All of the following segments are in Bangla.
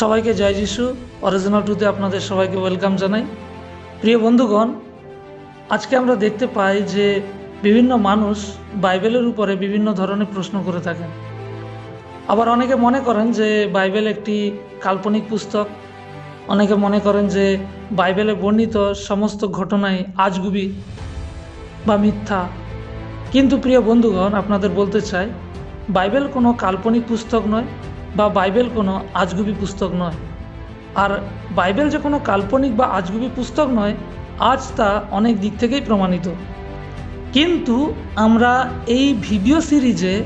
সবাইকে জয় যিশু। অরিজিনাল টুতে আপনাদের সবাইকে ওয়েলকাম জানাই। প্রিয় বন্ধুগণ, আজকে আমরা দেখতে পাই যে বিভিন্ন মানুষ বাইবেলের উপরে বিভিন্ন ধরনের প্রশ্ন করে থাকেন। আবার অনেকে মনে করেন যে বাইবেল একটি কাল্পনিক পুস্তক। অনেকে মনে করেন যে বাইবেলে বর্ণিত সমস্ত ঘটনাই আজগুবি বা মিথ্যা। কিন্তু প্রিয় বন্ধুগণ, আপনাদের বলতে চাই, বাইবেল কোনো কাল্পনিক পুস্তক নয়। বা বাইবেল কোনো আজগুবি পুস্তক নয়। আর বাইবেল যে কোনো কাল্পনিক বা আজগুবি পুস্তক নয়, আজ তা অনেক দিক থেকেই প্রমাণিত। কিন্তু আমরা এই ভিডিও সিরিজে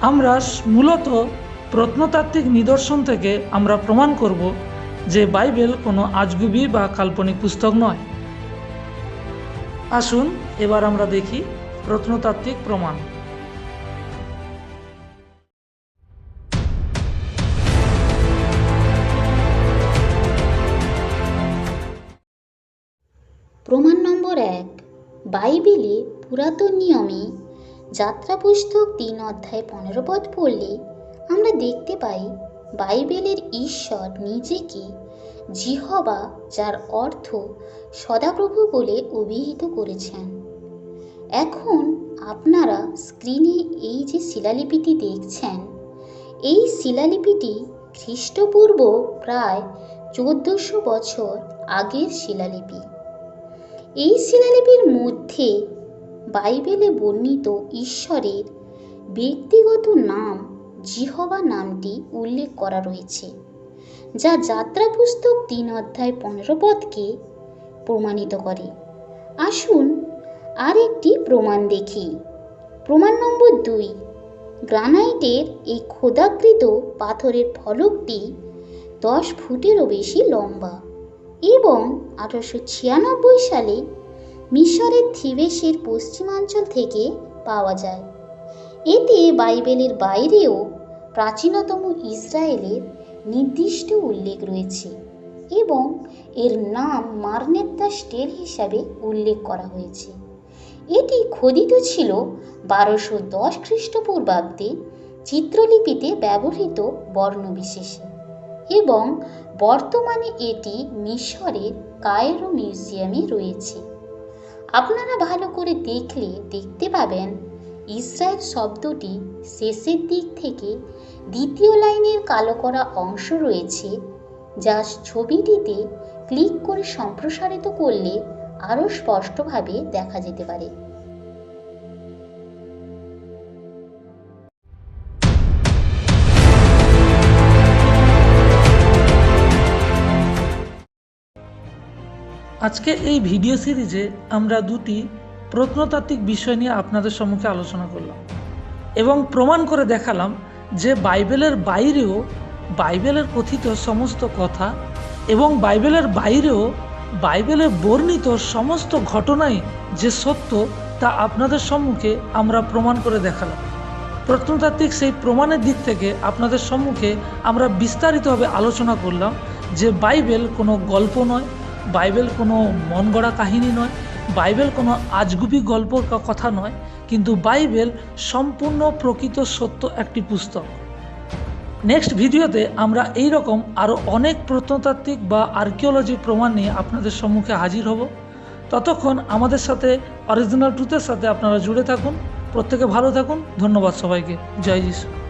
আমরা মূলত প্রত্নতাত্ত্বিক নিদর্শন থেকে আমরা প্রমাণ করব যে বাইবেল কোনো আজগুবি বা কাল্পনিক পুস্তক নয়। আসুন, এবার আমরা দেখি প্রত্নতাত্ত্বিক প্রমাণ। প্রমাণ নম্বর এক, বাইবেলে পুরাতন নিয়মে যাত্রা পুস্তক তিন অধ্যায় পনেরো পদ পড়লে আমরা দেখতে পাই, বাইবেলের ঈশ্বর নিজেকে জিহবা, যার অর্থ সদাপ্রভু বলে অভিহিত করেছেন। এখন আপনারা স্ক্রিনে এই যে শিলালিপিটি দেখছেন, এই শিলালিপিটি খ্রিস্টপূর্ব প্রায় চোদ্দোশো বছর আগের শিলালিপি। এই শিলালিপির মধ্যে বাইবেলে বর্ণিত ঈশ্বরের ব্যক্তিগত নাম জিহবা নামটি উল্লেখ করা রয়েছে, যা যাত্রা পুস্তক তিন অধ্যায় পনেরো পদকে প্রমাণিত করে। আসুন আর একটি প্রমাণ দেখি। প্রমাণ নম্বর দুই, গ্রানাইটের এই খোদাকৃত পাথরের ফলকটি দশ ফুটেরও বেশি লম্বা। এবং আঠারোশো ছিয়ানব্বই সালে মিশরের থিবেসের পশ্চিমাঞ্চল থেকে পাওয়া যায়। এতে বাইবেলের বাইরেও প্রাচীনতম ইসরায়েলের নির্দিষ্ট উল্লেখ রয়েছে এবং এর নাম মারনেত্তা স্টেল হিসাবে উল্লেখ করা হয়েছে। এটি খোদিত ছিল বারোশো দশ খ্রিস্টপূর্বাব্দে চিত্রলিপিতে ব্যবহৃত বর্ণবিশেষে। এবং বর্তমানে এটি মিশরের কায়রো মিউজিয়ামে রয়েছে। আপনারা ভালো করে দেখলে দেখতে পাবেন, ইসরায়েল শব্দটি শেষের দিক থেকে দ্বিতীয় লাইনের কালো করা অংশ রয়েছে, যা ছবিটিতে ক্লিক করে সম্প্রসারিত করলে আরও স্পষ্টভাবে দেখা যেতে পারে। আজকে এই ভিডিও সিরিজে আমরা দুটি প্রত্নতাত্ত্বিক বিষয় নিয়ে আপনাদের সম্মুখে আলোচনা করলাম এবং প্রমাণ করে দেখালাম যে বাইবেলের বাইরেও বাইবেলের কথিত সমস্ত কথা এবং বাইবেলের বাইরেও বাইবেলে বর্ণিত সমস্ত ঘটনাই যে সত্য তা আপনাদের সম্মুখে আমরা প্রমাণ করে দেখালাম। প্রত্নতাত্ত্বিক সেই প্রমাণের দিক থেকে আপনাদের সম্মুখে আমরা বিস্তারিতভাবে আলোচনা করলাম যে বাইবেল কোনো গল্প নয় বাইবেল কোনো মন গড়া কাহিনী নয়, বাইবেল কোনো আজগুবি গল্পর কথা নয়, কিন্তু বাইবেল সম্পূর্ণ প্রকৃত সত্য একটি পুস্তক। নেক্সট ভিডিওতে আমরা এই রকম আরও অনেক প্রত্নতাত্ত্বিক বা আর্কিওলজি প্রমাণ নিয়ে আপনাদের সম্মুখে হাজির হব। ততক্ষণ আমাদের সাথে অরিজিনাল ট্রুথের সাথে আপনারা জুড়ে থাকুন। প্রত্যেকে ভালো থাকুন। ধন্যবাদ সবাইকে। জয় যিশু।